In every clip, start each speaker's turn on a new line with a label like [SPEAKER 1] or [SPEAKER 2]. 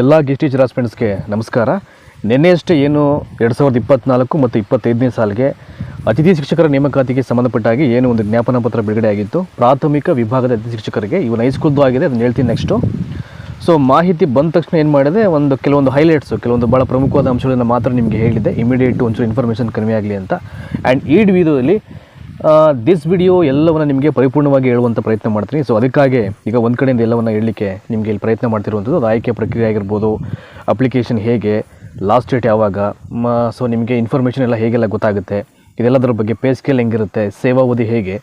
[SPEAKER 1] ಎಲ್ಲ gift teacher ಹಸ್ಬೆಂಡ್ಸ್ಗೆ ನಮಸ್ಕಾರ. ನಿನ್ನೆಯಷ್ಟೇ ಏನು ಎರಡು ಸಾವಿರದ ಇಪ್ಪತ್ನಾಲ್ಕು ಮತ್ತು ಇಪ್ಪತ್ತೈದನೇ ಸಾಲಿಗೆ ಅತಿಥಿ ಶಿಕ್ಷಕರ ನೇಮಕಾತಿಗೆ ಸಂಬಂಧಪಟ್ಟಾಗಿ ಏನು ಒಂದು ಜ್ಞಾಪನ ಪತ್ರ ಬಿಡುಗಡೆ ಆಗಿತ್ತು. ಪ್ರಾಥಮಿಕ ವಿಭಾಗದ ಅತಿಥಿ ಶಿಕ್ಷಕರಿಗೆ ಇವನ್ ಹೈಸ್ಕೂಲ್ದು ಆಗಿದೆ, ಅದನ್ನು ಹೇಳ್ತೀನಿ ನೆಕ್ಸ್ಟು. ಸೊ ಮಾಹಿತಿ ಬಂದ ತಕ್ಷಣ ಏನು ಮಾಡಿದೆ, ಒಂದು ಕೆಲವೊಂದು ಹೈಲೈಟ್ಸು, ಕೆಲವೊಂದು ಭಾಳ ಪ್ರಮುಖವಾದ ಅಂಶಗಳನ್ನು ಮಾತ್ರ ನಿಮಗೆ ಹೇಳಿದೆ ಇಮಿಡಿಯೇಟ್ ಒಂಚೂರು ಇನ್ಫಾರ್ಮೇಷನ್ ಕಡಿಮೆ ಆಗಲಿ ಅಂತ. ಆ್ಯಂಡ್ ಈ ವಿಡಿಯೋದಲ್ಲಿ ದಿಸ್ ವಿಡಿಯೋ ಎಲ್ಲವನ್ನು ನಿಮಗೆ ಪರಿಪೂರ್ಣವಾಗಿ ಹೇಳುವಂಥ ಪ್ರಯತ್ನ ಮಾಡ್ತೀನಿ. ಸೊ ಅದಕ್ಕಾಗಿ ಈಗ ಒಂದು ಕಡೆಯಿಂದ ಎಲ್ಲವನ್ನು ಹೇಳಲಿಕ್ಕೆ ನಿಮಗೆ ಇಲ್ಲಿ ಪ್ರಯತ್ನ ಮಾಡ್ತಿರುವಂಥದ್ದು ಅದು ಆಯ್ಕೆ ಪ್ರಕ್ರಿಯೆ ಆಗಿರ್ಬೋದು ಅಪ್ಲಿಕೇಶನ್ ಹೇಗೆ ಲಾಸ್ಟ್ ಡೇಟ್ ಯಾವಾಗ ಸೊ ನಿಮಗೆ ಇನ್ಫಾರ್ಮೇಷನ್ ಎಲ್ಲ ಹೇಗೆಲ್ಲ ಗೊತ್ತಾಗುತ್ತೆ, ಇದೆಲ್ಲದರ ಬಗ್ಗೆ ಪೇ ಸ್ಕೇಲ್ ಹೆಂಗಿರುತ್ತೆ ಸೇವಾವಧಿ ಹೇಗೆ,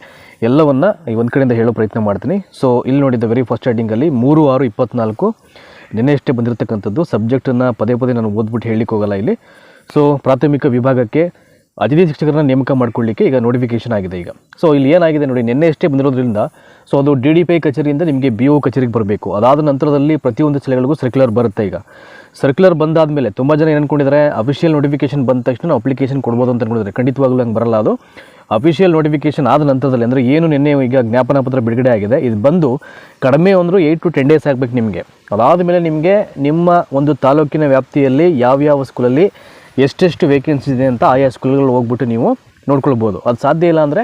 [SPEAKER 1] ಎಲ್ಲವನ್ನು ಈ ಒಂದು ಕಡೆಯಿಂದ ಹೇಳೋ ಪ್ರಯತ್ನ ಮಾಡ್ತೀನಿ. ಸೊ ಇಲ್ಲಿ ನೋಡಿದ್ದ ವೆರಿ ಫಸ್ಟ್ ಸ್ಟಾರ್ಟಿಂಗಲ್ಲಿ ಮೂರು ಆರು ಇಪ್ಪತ್ನಾಲ್ಕು ನಿನ್ನೆ ಅಷ್ಟೇ ಬಂದಿರತಕ್ಕಂಥದ್ದು. ಸಬ್ಜೆಕ್ಟನ್ನು ಪದೇ ಪದೇ ನಾನು ಓದ್ಬಿಟ್ಟು ಹೇಳಲಿಕ್ಕೆ ಹೋಗಲ್ಲ ಇಲ್ಲಿ. ಸೊ ಪ್ರಾಥಮಿಕ ವಿಭಾಗಕ್ಕೆ ಅತಿಥಿ ಶಿಕ್ಷಕರನ್ನ ನೇಮಕ ಮಾಡ್ಕೊಳ್ಳಿಕ್ಕೆ ಈಗ ನೋಟಿಫಿಕೇಶನ್ ಆಗಿದೆ ಈಗ. ಸೊ ಇಲ್ಲಿ ಏನಾಗಿದೆ ನೋಡಿ, ನಿನ್ನೆ ಅಷ್ಟೇ ಬಂದಿರೋದ್ರಿಂದ ಸೊ ಅದು ಡಿ ಡಿ ಪಿ ಕಚೇರಿಯಿಂದ ನಿಮಗೆ ಬಿ ಒ ಕಚೇರಿಗೆ ಬರಬೇಕು. ಅದಾದ ನಂತರದಲ್ಲಿ ಪ್ರತಿಯೊಂದು ಜಿಲ್ಲೆಗಳಿಗೂ ಸರ್ಕ್ಯುಲರ್ ಬರುತ್ತೆ ಈಗ. ಸರ್ಕ್ಯುಲರ್ ಬಂದಾದಮೇಲೆ ತುಂಬ ಜನ ಏನು ಅಫಿಷಿಯಲ್ ನೋಟಿಫಿಕೇಶನ್ ಬಂದ ತಕ್ಷಣ ಅಪ್ಲಿಕೇಶನ್ ಕೊಡ್ಬೋದು ಅಂತ ಅನ್ಕೊಂಡಿದ್ದಾರೆ. ಖಂಡಿತವಾಗ್ಲೂ ಹಂಗೆ ಬರಲ್ಲ ಅದು. ಅಫಿಷಿಯಲ್ ನೋಟಿಫಿಕೇಶನ್ ಆದ ನಂತರದಲ್ಲಿ, ಅಂದರೆ ಏನು ನಿನ್ನೆ ಈಗ ಜ್ಞಾಪನ ಪತ್ರ ಬಿಡುಗಡೆ ಆಗಿದೆ, ಇದು ಬಂದು ಕಡಿಮೆ ಅಂದರೂ ಏಯ್ಟ್ ಟು ಟೆನ್ ಡೇಸ್ ಆಗಬೇಕು ನಿಮಗೆ. ಅದಾದ ಮೇಲೆ ನಿಮಗೆ ನಿಮ್ಮ ಒಂದು ತಾಲೂಕಿನ ವ್ಯಾಪ್ತಿಯಲ್ಲಿ ಯಾವ್ಯಾವ ಸ್ಕೂಲಲ್ಲಿ ಎಷ್ಟೆಷ್ಟು ವೇಕೆನ್ಸಿ ಇದೆ ಅಂತ ಆಯಾ ಸ್ಕೂಲ್ಗಳು ಹೋಗ್ಬಿಟ್ಟು ನೀವು ನೋಡ್ಕೊಳ್ಬೋದು. ಅದು ಸಾಧ್ಯ ಇಲ್ಲ ಅಂದರೆ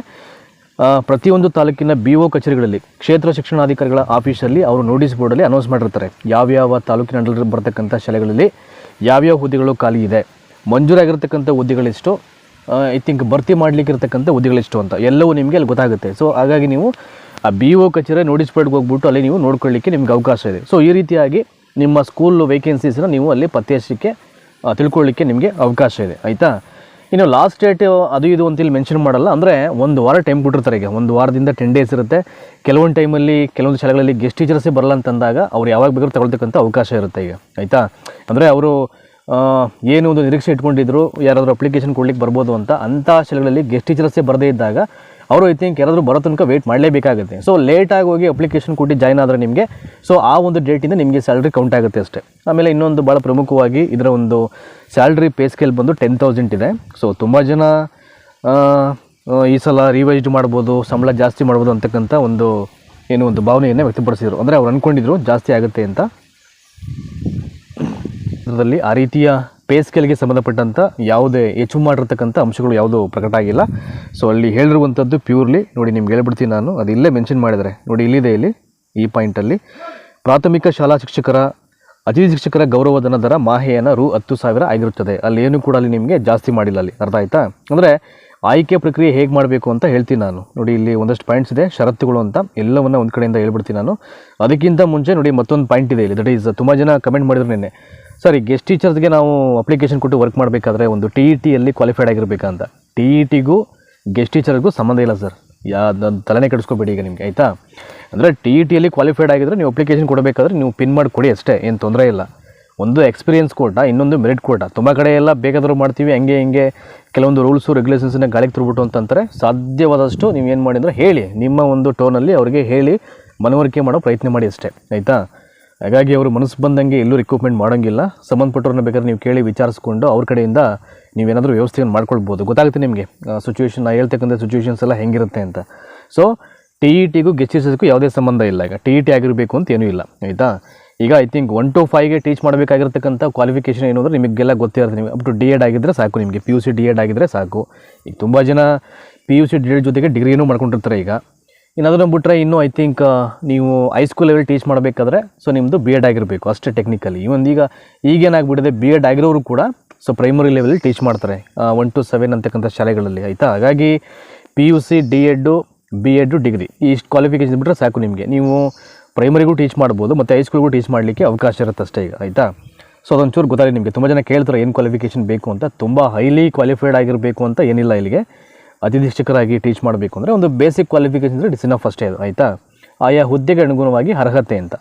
[SPEAKER 1] ಪ್ರತಿಯೊಂದು ತಾಲೂಕಿನ ಬಿ ಒ ಕಚೇರಿಗಳಲ್ಲಿ, ಕ್ಷೇತ್ರ ಶಿಕ್ಷಣಾಧಿಕಾರಿಗಳ ಆಫೀಸಲ್ಲಿ ಅವರು ನೋಟಿಸ್ ಬೋರ್ಡಲ್ಲಿ ಅನೌನ್ಸ್ ಮಾಡಿರ್ತಾರೆ. ಯಾವ್ಯಾವ ತಾಲೂಕಿನ ಅಂಡರ್ ಬರ್ತಕ್ಕಂಥ ಶಾಲೆಗಳಲ್ಲಿ ಯಾವ್ಯಾವ ಹುದ್ದೆಗಳು ಖಾಲಿ ಇದೆ ಮಂಜೂರಾಗಿರ್ತಕ್ಕಂಥ ಹುದ್ದೆಗಳಿಷ್ಟು ಐ ಥಿಂಕ್ ಭರ್ತಿ ಮಾಡಲಿಕ್ಕೆ ಇರ್ತಕ್ಕಂಥ ಹುದ್ದೆಗಳೆಷ್ಟು ಅಂತ ಎಲ್ಲವೂ ನಿಮಗೆ ಅಲ್ಲಿ ಗೊತ್ತಾಗುತ್ತೆ. ಸೊ ಹಾಗಾಗಿ ನೀವು ಆ ಬಿ ಒ ಕಚೇರಿ ನೋಟಿಸ್ ಬೋರ್ಡ್ಗೆ ಹೋಗ್ಬಿಟ್ಟು ಅಲ್ಲಿ ನೀವು ನೋಡ್ಕೊಳ್ಳಿಕ್ಕೆ ನಿಮ್ಗೆ ಅವಕಾಶ ಇದೆ. ಸೊ ಈ ರೀತಿಯಾಗಿ ನಿಮ್ಮ ಸ್ಕೂಲ್ ವೇಕೆನ್ಸೀಸನ್ನು ನೀವು ಅಲ್ಲಿ ಪತ್ತೆ ಹಚ್ಚಲಿಕ್ಕೆ ತಿಳ್ಕೊಳ್ಳಿಕ್ಕೆ ನಿಮಗೆ ಅವಕಾಶ ಇದೆ, ಆಯಿತಾ? ಇನ್ನು ಲಾಸ್ಟ್ ಡೇಟ್ ಅದು ಇದು ಅಂತ ಇಲ್ಲಿ ಮೆನ್ಷನ್ ಮಾಡಲ್ಲ, ಅಂದರೆ ಒಂದು ವಾರ ಟೈಮ್ ಕೊಟ್ಟಿರ್ತಾರೆ ಈಗ. ಒಂದು ವಾರದಿಂದ ಟೆನ್ ಡೇಸ್ ಇರುತ್ತೆ. ಕೆಲವೊಂದು ಟೈಮಲ್ಲಿ ಕೆಲವೊಂದು ಶಾಲೆಗಳಲ್ಲಿ ಗೆಸ್ಟ್ ಟೀಚರ್ಸೇ ಬರಲ್ಲ ಅಂತಂದಾಗ ಅವ್ರು ಯಾವಾಗ ಬೇಕಾದ್ರೂ ತಗೊಳ್ತಕ್ಕಂಥ ಅವಕಾಶ ಇರುತ್ತೆ ಈಗ, ಆಯಿತಾ? ಅಂದರೆ ಅವರು ಏನು ಒಂದು ನಿರೀಕ್ಷೆ ಇಟ್ಕೊಂಡಿದ್ರು, ಯಾರಾದರೂ ಅಪ್ಲಿಕೇಶನ್ ಕೊಡ್ಲಿಕ್ಕೆ ಬರ್ಬೋದು ಅಂತ, ಅಂಥ ಶಾಲೆಗಳಲ್ಲಿ ಗೆಸ್ಟ್ ಟೀಚರ್ಸೇ ಬರದೇ ಇದ್ದಾಗ ಅವರು ಐ ಥಿಂಕ್ ಯಾರಾದರೂ ಬರೋ ತನಕ ವೆಯ್ಟ್ ಮಾಡಲೇಬೇಕಾಗುತ್ತೆ. ಸೊ ಲೇಟಾಗಿ ಹೋಗಿ ಅಪ್ಲಿಕೇಶನ್ ಕೊಟ್ಟು ಜಾಯ್ನ್ ಆದರೆ ನಿಮಗೆ ಸೊ ಆ ಒಂದು ಡೇಟಿಂದ ನಿಮಗೆ ಸ್ಯಾಲ್ರಿ ಕೌಂಟ್ ಆಗುತ್ತೆ ಅಷ್ಟೇ. ಆಮೇಲೆ ಇನ್ನೊಂದು ಭಾಳ ಪ್ರಮುಖವಾಗಿ ಇದರ ಒಂದು ಸ್ಯಾಲ್ರಿ ಪೇ ಸ್ಕೇಲ್ ಬಂದು ಟೆನ್ ತೌಸಂಡ್ ಇದೆ. ಸೊ ತುಂಬ ಜನ ಈ ಸಲ ರಿವೈಸ್ಡ್ ಮಾಡ್ಬೋದು, ಸಂಬಳ ಜಾಸ್ತಿ ಮಾಡ್ಬೋದು ಅಂತಕ್ಕಂಥ ಒಂದು, ಏನು ಒಂದು ಭಾವನೆಯನ್ನು ವ್ಯಕ್ತಪಡಿಸಿದರು. ಅಂದರೆ ಅವ್ರು ಅಂದ್ಕೊಂಡಿದ್ರು ಜಾಸ್ತಿ ಆಗುತ್ತೆ ಅಂತ. ಇದರಲ್ಲಿ ಆ ರೀತಿಯ ಪೇ ಸ್ಕೇಲ್ಗೆ ಸಂಬಂಧಪಟ್ಟಂಥ ಯಾವುದೇ ಹೆಚ್ಚು ಮಾಡಿರ್ತಕ್ಕಂಥ ಅಂಶಗಳು ಯಾವುದೂ ಪ್ರಕಟ ಆಗಿಲ್ಲ. ಸೊ ಅಲ್ಲಿ ಹೇಳಿರುವಂಥದ್ದು ಪ್ಯೂರ್ಲಿ ನೋಡಿ ನಿಮ್ಗೆ ಹೇಳ್ಬಿಡ್ತೀನಿ ನಾನು. ಅದು ಇಲ್ಲೇ ಮೆನ್ಷನ್ ಮಾಡಿದರೆ ನೋಡಿ ಇಲ್ಲಿದೆ ಇಲ್ಲಿ, ಈ ಪಾಯಿಂಟಲ್ಲಿ ಪ್ರಾಥಮಿಕ ಶಾಲಾ ಶಿಕ್ಷಕರ, ಅತಿಥಿ ಶಿಕ್ಷಕರ ಗೌರವಧನ ದರ ಮಾಹೆಯನ್ನು ರು ಹತ್ತು ಸಾವಿರ ಆಗಿರುತ್ತದೆ. ಅಲ್ಲಿ ಏನು ಕೂಡ ಅಲ್ಲಿ ನಿಮಗೆ ಜಾಸ್ತಿ ಮಾಡಿಲ್ಲ ಅಲ್ಲಿ. ಅರ್ಥ ಆಯಿತಾ? ಅಂದರೆ ಆಯ್ಕೆ ಪ್ರಕ್ರಿಯೆ ಹೇಗೆ ಮಾಡಬೇಕು ಅಂತ ಹೇಳ್ತೀನಿ ನಾನು. ನೋಡಿ ಇಲ್ಲಿ ಒಂದಷ್ಟು ಪಾಯಿಂಟ್ಸ್ ಇದೆ. ಷರತ್ತುಗಳು ಅಂತ ಎಲ್ಲವನ್ನು ಒಂದು ಕಡೆಯಿಂದ ಹೇಳ್ಬಿಡ್ತೀನಿ ನಾನು. ಅದಕ್ಕಿಂತ ಮುಂಚೆ ನೋಡಿ ಮತ್ತೊಂದು ಪಾಯಿಂಟ್ ಇದೆ ಇಲ್ಲಿ. ದಟ್ ಈಸ್ ತುಂಬ ಜನ ಕಮೆಂಟ್ ಮಾಡಿದ್ರು ನಿನ್ನೆ. ಸರ್ ಗೆಸ್ಟ್ ಟೀಚರ್ಸ್ಗೆ ನಾವು ಅಪ್ಲಿಕೇಶನ್ ಕೊಟ್ಟು ವರ್ಕ್ ಮಾಡಬೇಕಾದ್ರೆ ಒಂದು ಟಿ ಇ ಟಿಯಲ್ಲಿ ಕ್ವಾಲಿಫೈಡ್ ಆಗಿರಬೇಕಂತ ಟಿ ಇ ಟಿಗೂ ಗೆಸ್ಟ್ ಟೀಚರ್ಗೂ ಸಂಬಂಧ ಇಲ್ಲ ಸರ್ ಯಾ ತಲೆನೇ ಕೆಡಿಸ್ಕೋಬೇಡಿ ಈಗ ನಿಮಗೆ, ಆಯಿತಾ? ಅಂದರೆ ಟಿ ಇ ಟಿಯಲ್ಲಿ ಕ್ವಾಲಿಫೈಡ್ ಆಗಿದ್ರೆ ನೀವು ಅಪ್ಲಿಕೇಶನ್ ಕೊಡಬೇಕಾದ್ರೆ ನೀವು ಪಿನ್ ಮಾಡಿ ಕೊಡಿ ಅಷ್ಟೇ, ಏನು ತೊಂದರೆ ಇಲ್ಲ. ಒಂದು ಎಕ್ಸ್ಪೀರಿಯನ್ಸ್ ಕೋಟ ಇನ್ನೊಂದು ಮೆರಿಟ್ ಕೋಟ ತುಂಬ ಕಡೆ ಎಲ್ಲ ಬೇಕಾದರೂ ಮಾಡ್ತೀವಿ, ಹಂಗೆ ಹಿಂಗೆ ಕೆಲವೊಂದು ರೂಲ್ಸು ರೆಗ್ಯುಲೇಷನ್ಸನ್ನ ಗಾಳಿಗೆ ತರ್ಬಿಟ್ಟು ಅಂತಂದರೆ ಸಾಧ್ಯವಾದಷ್ಟು ನೀವು ಏನು ಮಾಡಿ ಅಂದರೆ ಹೇಳಿ, ನಿಮ್ಮ ಒಂದು ಟೋನಲ್ಲಿ ಅವರಿಗೆ ಹೇಳಿ ಮನವರಿಕೆ ಮಾಡೋ ಪ್ರಯತ್ನ ಮಾಡಿ ಅಷ್ಟೇ, ಆಯಿತಾ? ಹಾಗಾಗಿ ಅವರು ಮನಸ್ಸು ಬಂದಂಗೆ ಎಲ್ಲೂ ರಿಕ್ರೂಟ್ಮೆಂಟ್ ಮಾಡೋಂಗಿಲ್ಲ. ಸಂಬಂಧಪಟ್ಟವ್ರನ್ನ ಬೇಕಾದ್ರೆ ನೀವು ಕೇಳಿ ವಿಚಾರಿಸ್ಕೊಂಡು ಅವ್ರ ಕಡೆಯಿಂದ ನೀವೇನಾದರೂ ವ್ಯವಸ್ಥೆಯನ್ನು ಮಾಡ್ಕೊಳ್ಬೋದು. ಗೊತ್ತಾಗುತ್ತೆ ನಿಮಗೆ ಸಿಚುವೇಶನ್ ನಾ ಹೇಳ್ತಕ್ಕಂಥ ಸಿಚುವೇಶನ್ಸ್ ಎಲ್ಲ ಹೆಂಗಿರುತ್ತೆ ಅಂತ. ಸೊ ಟಿ ಇ ಟಿಗೂ ಗೆಸ್ಟಿಸಸ್ಗೂ ಯಾವುದೇ ಸಂಬಂಧ ಇಲ್ಲ. ಈಗ ಟಿ ಇ ಟಿ ಆಗಿರಬೇಕು ಅಂತ ಏನೂ ಇಲ್ಲ, ಆಯಿತಾ? ಈಗ ಐ ಥಿಂಕ್ ಒನ್ ಟು ಫೈವ್ಗೆ ಟೀಚ್ ಮಾಡಬೇಕಾಗಿರ್ತಕ್ಕಂಥ ಕ್ವಾಲಿಫಿಕೇಷನ್ ಏನು ಅಂದರೆ ನಿಮಗೆಲ್ಲ ಗೊತ್ತಿರುತ್ತೆ ನಿಮಗೆ ಅಪ್ ಟು ಡಿ ಎಡ್ ಆಗಿದ್ದರೆ ಸಾಕು ನಿಮಗೆ. P U C D Ed ಆಗಿದ್ದರೆ ಸಾಕು. ಈಗ ತುಂಬ ಜನ P U C D Ed ಜೊತೆಗೆ ಡಿಗ್ರಿನೂ ಮಾಡ್ಕೊಂಡಿರ್ತಾರೆ ಈಗ. ಇನ್ನು ಅದನ್ನು ಬಿಟ್ಟರೆ ಇನ್ನೂ ಐ ಥಿಂಕ್ ನೀವು ಹೈಸ್ಕೂಲ್ ಲೆವೆಲ್ ಟೀಚ್ ಮಾಡಬೇಕಾದ್ರೆ ಸೊ ನಿಮ್ಮದು ಬಿ ಎಡ್ ಆಗಿರಬೇಕು, ಅಷ್ಟೇ ಟೆಕ್ನಿಕಲಿ ಇವೊಂದು ಈಗ ಈಗೇನಾಗ್ಬಿಟ್ಟಿದೆ ಬಿ ಎಡ್ ಆಗಿರೋರು ಕೂಡ ಸೊ ಪ್ರೈಮರಿ ಲೆವೆಲ್ ಟೀಚ್ ಮಾಡ್ತಾರೆ ಒನ್ ಟು ಸೆವೆನ್ ಅಂತಕ್ಕಂಥ ಶಾಲೆಗಳಲ್ಲಿ, ಆಯಿತಾ? ಹಾಗಾಗಿ P U C D Ed B Ed degree ಇಷ್ಟು ಕ್ವಾಲಿಫಿಕೇಷನ್ ಬಿಟ್ಟರೆ ಸಾಕು ನಿಮಗೆ. ನೀವು ಪ್ರೈಮರಿಗೂ ಟೀಚ್ ಮಾಡ್ಬೋದು, ಮತ್ತು ಹೈಸ್ಕೂಲ್ಗೂ ಟೀಚ್ ಮಾಡಲಿಕ್ಕೆ ಅವಕಾಶ ಇರುತ್ತೆ ಅಷ್ಟೇ ಈಗ, ಆಯಿತಾ? ಸೊ ಅದೊಂಚೂರು ಗೊತ್ತಾಗಿ ನಿಮಗೆ. ತುಂಬ ಜನ ಕೇಳ್ತಾರೆ, ಏನು ಕ್ವಾಲಿಫಿಕೇಷನ್ ಬೇಕು ಅಂತ. ತುಂಬ ಹೈಲಿ ಕ್ವಾಲಿಫೈಡ್ ಆಗಿರಬೇಕು ಅಂತ ಏನಿಲ್ಲ ಇಲ್ಲಿಗೆ. ಅತಿಥಿ ಶಿಕ್ಷಕರಾಗಿ ಟೀಚ್ ಮಾಡಬೇಕು ಅಂದರೆ ಒಂದು ಬೇಸಿಕ್ ಕ್ವಾಲಿಫಿಕೇಷನ್ ಅಂದರೆ ಡಿಸಿನ ಫಸ್ಟೇ ಅದು ಆಯಿತಾ? ಆಯಾ ಹುದ್ದೆಗೆ ಅನುಗುಣವಾಗಿ ಅರ್ಹತೆ ಅಂತ.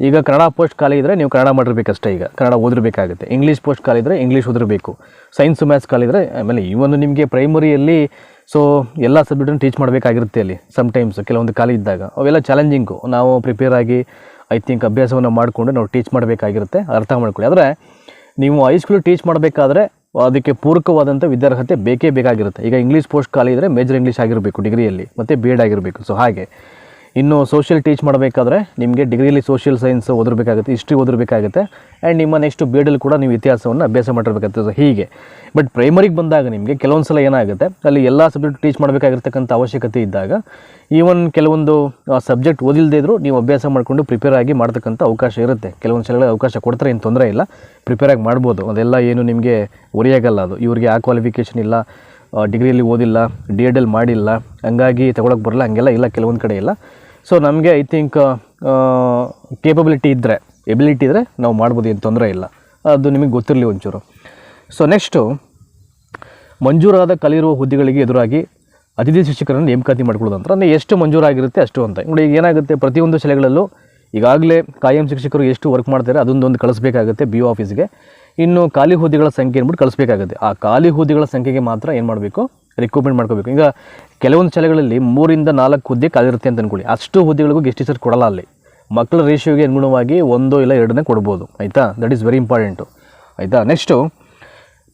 [SPEAKER 1] ಈಗ ಕನ್ನಡ ಪೋಸ್ಟ್ ಖಾಲಿ ಇದ್ದರೆ ನೀವು ಕನ್ನಡ ಮಾಡಿರ್ಬೇಕಷ್ಟೇ ಈಗ. ಕನ್ನಡ ಓದಿರಬೇಕಾಗುತ್ತೆ. ಇಂಗ್ಲೀಷ್ ಪೋಸ್ಟ್ ಖಾಲಿ ಇದ್ದರೆ ಇಂಗ್ಲೀಷ್ ಓದಿರಬೇಕು. ಸೈನ್ಸ್ ಮ್ಯಾಥ್ಸ್ ಖಾಲಿ ಇದ್ದರೆ ಆಮೇಲೆ ಇವನು ನಿಮಗೆ ಪ್ರೈಮರಿಯಲ್ಲಿ ಸೊ ಎಲ್ಲ ಸಬ್ಜೆಕ್ಟನ್ನು ಟೀಚ್ ಮಾಡಬೇಕಾಗಿರುತ್ತೆ ಅಲ್ಲಿ ಸಮ್ಟೈಮ್ಸ್ ಕೆಲವೊಂದು ಖಾಲಿ ಇದ್ದಾಗ. ಅವೆಲ್ಲ ಚಾಲೆಂಜಿಂಗು ನಾವು ಪ್ರಿಪೇರ್ ಆಗಿ ಐ ಥಿಂಕ್ ಅಭ್ಯಾಸವನ್ನು ಮಾಡಿಕೊಂಡು ನಾವು ಟೀಚ್ ಮಾಡಬೇಕಾಗಿರುತ್ತೆ, ಅರ್ಥ ಮಾಡ್ಕೊಳ್ಳಿ. ಆದರೆ, ನೀವು ಹೈಸ್ಕೂಲ್ ಟೀಚ್ ಮಾಡಬೇಕಾದ್ರೆ ಅದಕ್ಕೆ ಪೂರಕವಾದಂಥ ವಿದ್ಯಾರ್ಹತೆ ಬೇಕೇ ಬೇಕಾಗಿರುತ್ತೆ. ಈಗ ಇಂಗ್ಲೀಷ್ ಪೋಸ್ಟ್ ಖಾಲಿ ಇದ್ದರೆ ಮೇಜರ್ ಇಂಗ್ಲೀಷ್ ಆಗಿರಬೇಕು ಡಿಗ್ರಿಯಲ್ಲಿ ಮತ್ತು ಬಿ ಎಡ್ ಆಗಿರಬೇಕು. ಸೊ ಹಾಗೆ. ಇನ್ನು ಸೋಷಿಯಲ್ ಟೀಚ್ ಮಾಡಬೇಕಾದ್ರೆ ನಿಮಗೆ ಡಿಗ್ರಿಲಿ ಸೋಷಿಯಲ್ ಸೈನ್ಸ್ ಓದಿರಬೇಕಾಗುತ್ತೆ ಹಿಸ್ಟ್ರಿ ಓದಿರಬೇಕಾಗುತ್ತೆ ಆ್ಯಂಡ್ ನಿಮ್ಮ ನೆಕ್ಸ್ಟ್ ಬಿ ಕೂಡ ನೀವು ಇತಿಹಾಸವನ್ನು ಅಭ್ಯಾಸ ಮಾಡಿರ್ಬೇಕಾಗ್ತದೆ ಹೀಗೆ. ಬಟ್ ಪ್ರೈಮರಿಗೆ ಬಂದಾಗ ನಿಮಗೆ ಕೆಲವೊಂದು ಸಲ ಏನಾಗುತ್ತೆ, ಅಲ್ಲಿ ಎಲ್ಲ ಸಬ್ಜೆಕ್ಟ್ ಟೀಚ್ ಮಾಡಬೇಕಾಗಿರ್ತಕ್ಕಂಥ ಅವಶ್ಯಕತೆ ಇದ್ದಾಗ ಈವನ್ ಕೆಲವೊಂದು ಸಬ್ಜೆಕ್ಟ್ ಓದಿಲ್ಲದೇ ಇದ್ದರೂ ನೀವು ಅಭ್ಯಾಸ ಮಾಡಿಕೊಂಡು ಪ್ರಿಪೇರ್ ಆಗಿ ಮಾಡ್ತಕ್ಕಂಥ ಅವಕಾಶ ಇರುತ್ತೆ. ಕೆಲವೊಂದು ಸಲ ಅವಕಾಶ ಕೊಡ್ತಾರೆ, ಏನು ತೊಂದರೆ ಇಲ್ಲ. ಪ್ರಿಪೇರ್ ಆಗಿ ಮಾಡ್ಬೋದು. ಅದೆಲ್ಲ ಏನು ನಿಮಗೆ ಒರಿಯಾಗಲ್ಲ ಅದು. ಇವರಿಗೆ ಆ ಕ್ವಾಲಿಫಿಕೇಷನ್ ಇಲ್ಲ ಡಿಗ್ರಿಯಲ್ಲಿ ಓದಿಲ್ಲ ಡಿ ಎಡಲ್ಲಿ ಮಾಡಿಲ್ಲ, ಹಂಗಾಗಿ ತಗೊಳಕ್ಕೆ ಬರಲ್ಲ, ಹಂಗೆಲ್ಲ ಇಲ್ಲ, ಕೆಲವೊಂದು ಕಡೆ ಇಲ್ಲ. ಸೊ ನಮಗೆ ಐ ಥಿಂಕ್ ಕೇಪಬಿಲಿಟಿ ಇದ್ದರೆ ಎಬಿಲಿಟಿ ಇದ್ದರೆ ನಾವು ಮಾಡ್ಬೋದು, ಏನು ತೊಂದರೆ ಇಲ್ಲ. ಅದು ನಿಮಗೆ ಗೊತ್ತಿರಲಿ ಒಂಚೂರು. ಸೊ ನೆಕ್ಸ್ಟು ಮಂಜೂರಾದ ಕಲಿರುವ ಹುದ್ದೆಗಳಿಗೆ ಎದುರಾಗಿ ಅತಿಥಿ ಶಿಕ್ಷಕರನ್ನು ನೇಮಕಾತಿ ಮಾಡ್ಕೊಳ್ಳೋದು ಅಂತ. ಎಷ್ಟು ಮಂಜೂರಾಗಿರುತ್ತೆ ಅಷ್ಟು ಅಂತ. ನೋಡಿ, ಈಗ ಏನಾಗುತ್ತೆ, ಪ್ರತಿಯೊಂದು ಶಾಲೆಗಳಲ್ಲೂ ಈಗಾಗಲೇ ಕಾಯಂ ಶಿಕ್ಷಕರು ಎಷ್ಟು ವರ್ಕ್ ಮಾಡ್ತಾರೆ, ಅದೊಂದೊಂದು ಕಳಿಸ್ಬೇಕಾಗುತ್ತೆ ಬಿ ಒ ಆಫೀಸ್ಗೆ ಇನ್ನು ಖಾಲಿ ಹುದ್ದೆಗಳ ಸಂಖ್ಯೆ ಅಂದ್ಬಿಟ್ಟು ಕಳಿಸ್ಬೇಕಾಗುತ್ತೆ. ಆ ಖಾಲಿ ಹುದ್ದೆಗಳ ಸಂಖ್ಯೆಗೆ ಮಾತ್ರ ಏನು ಮಾಡಬೇಕು? ರಿಕ್ರೂಟ್ಮೆಂಟ್ ಮಾಡ್ಕೋಬೇಕು. ಈಗ ಕೆಲವೊಂದು ಶಾಲೆಗಳಲ್ಲಿ ಮೂರಿಂದ ನಾಲ್ಕು ಹುದ್ದೆ ಕಾದಿರುತ್ತೆ ಅಂತ ಅಂದ್ಕೊಳ್ಳಿ ಅಷ್ಟು ಹುದ್ದೆಗಳಿಗೂ ಗೆಸ್ಟ್ ಟೀಚರ್ ಕೊಡಲ್ಲ ಅಲ್ಲಿ. ಮಕ್ಕಳ ರೇಷಿಯೋಗೆ ಅನುಗುಣವಾಗಿ ಒಂದೋ ಇಲ್ಲ ಎರಡನೇ ಕೊಡ್ಬೋದು. ಆಯಿತಾ? ದಟ್ ಈಸ್ ವೆರಿ ಇಂಪಾರ್ಟೆಂಟು ಆಯಿತಾ? ನೆಕ್ಸ್ಟು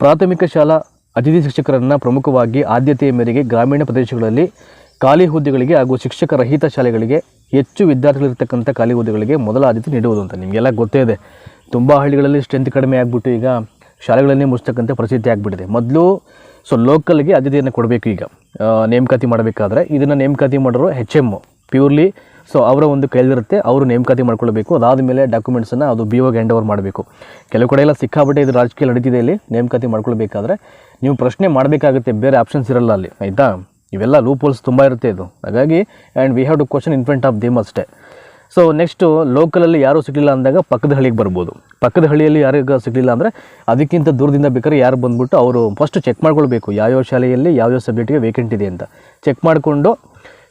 [SPEAKER 1] ಪ್ರಾಥಮಿಕ ಶಾಲಾ ಅತಿಥಿ ಶಿಕ್ಷಕರನ್ನು ಪ್ರಮುಖವಾಗಿ ಆದ್ಯತೆಯ ಮೇರೆಗೆ ಗ್ರಾಮೀಣ ಪ್ರದೇಶಗಳಲ್ಲಿ ಖಾಲಿ ಹುದ್ದೆಗಳಿಗೆ ಹಾಗೂ ಶಿಕ್ಷಕರಹಿತ ಶಾಲೆಗಳಿಗೆ ಹೆಚ್ಚು ವಿದ್ಯಾರ್ಥಿಗಳಿರ್ತಕ್ಕಂಥ ಖಾಲಿ ಹುದ್ದೆಗಳಿಗೆ ಮೊದಲ ಆದ್ಯತೆ ನೀಡುವುದು ಅಂತ ನಿಮಗೆಲ್ಲ ಗೊತ್ತೇ ಇದೆ. ತುಂಬ ಹಳ್ಳಿಗಳಲ್ಲಿ ಸ್ಟ್ರೆಂತ್ ಕಡಿಮೆ ಆಗಿಬಿಟ್ಟು ಈಗ ಶಾಲೆಗಳನ್ನೇ ಮುಚ್ಚತಕ್ಕಂಥ ಪರಿಸ್ಥಿತಿ ಆಗಿಬಿಟ್ಟಿದೆ. ಮೊದಲು ಸೊ ಲೋಕಲ್ಗೆ ಆದ್ಯತೆಯನ್ನು ಕೊಡಬೇಕು ಈಗ. ನೇಮಕಾತಿ ಮಾಡಬೇಕಾದ್ರೆ ಇದನ್ನು ನೇಮಕಾತಿ ಮಾಡೋರು ಹೆಚ್ ಎಂ ಪ್ಯೂರ್ಲಿ ಸೊ ಅವರ ಒಂದು ಕೈಲಿರುತ್ತೆ, ಅವರು ನೇಮಕಾತಿ ಮಾಡ್ಕೊಳ್ಬೇಕು. ಅದಾದ ಮೇಲೆ ಡಾಕ್ಯುಮೆಂಟ್ಸನ್ನು ಅದು ಬಿ ಓಗೆ ಹ್ಯಾಂಡ್ ಓವರ್ ಮಾಡಬೇಕು. ಕೆಲವು ಕಡೆ ಎಲ್ಲ ಸಿಕ್ಕಾಬಿಟ್ಟೆ ಇದು ರಾಜಕೀಯ ನಡೀತಿದೆ ಇಲ್ಲಿ, ನೇಮಕಾತಿ ಮಾಡ್ಕೊಳ್ಬೇಕಾದ್ರೆ. ನೀವು ಪ್ರಶ್ನೆ ಮಾಡಬೇಕಾಗುತ್ತೆ, ಬೇರೆ ಆಪ್ಷನ್ಸ್ ಇರಲ್ಲ ಅಲ್ಲಿ, ಆಯಿತಾ? ಇವೆಲ್ಲ ಲೂಪೋಲ್ಸ್ ತುಂಬ ಇರುತ್ತೆ ಇದು. ಹಾಗಾಗಿ and we have to question in front of them ಅಷ್ಟೇ. ಸೊ ನೆಕ್ಸ್ಟು ಲೋಕಲಲ್ಲಿ ಯಾರೂ ಸಿಗಲಿಲ್ಲ ಅಂದಾಗ ಪಕ್ಕದ ಹಳ್ಳಿಗೆ ಬರ್ಬೋದು. ಪಕ್ಕದ ಹಳ್ಳಿಯಲ್ಲಿ ಯಾರಿಗೂ ಸಿಗಲಿಲ್ಲ ಅಂದರೆ ಅದಕ್ಕಿಂತ ದೂರದಿಂದ ಬೇಕಾದ್ರೆ ಯಾರು ಬಂದ್ಬಿಟ್ಟು ಅವರು ಫಸ್ಟ್ ಚೆಕ್ ಮಾಡ್ಕೊಳ್ಬೇಕು ಯಾವ್ಯಾವ ಶಾಲೆಯಲ್ಲಿ ಯಾವ್ಯಾವ ಸಬ್ಜೆಕ್ಟ್ಗೆ ವೇಕೆಂಟ್ ಇದೆ ಅಂತ. ಚೆಕ್ ಮಾಡಿಕೊಂಡು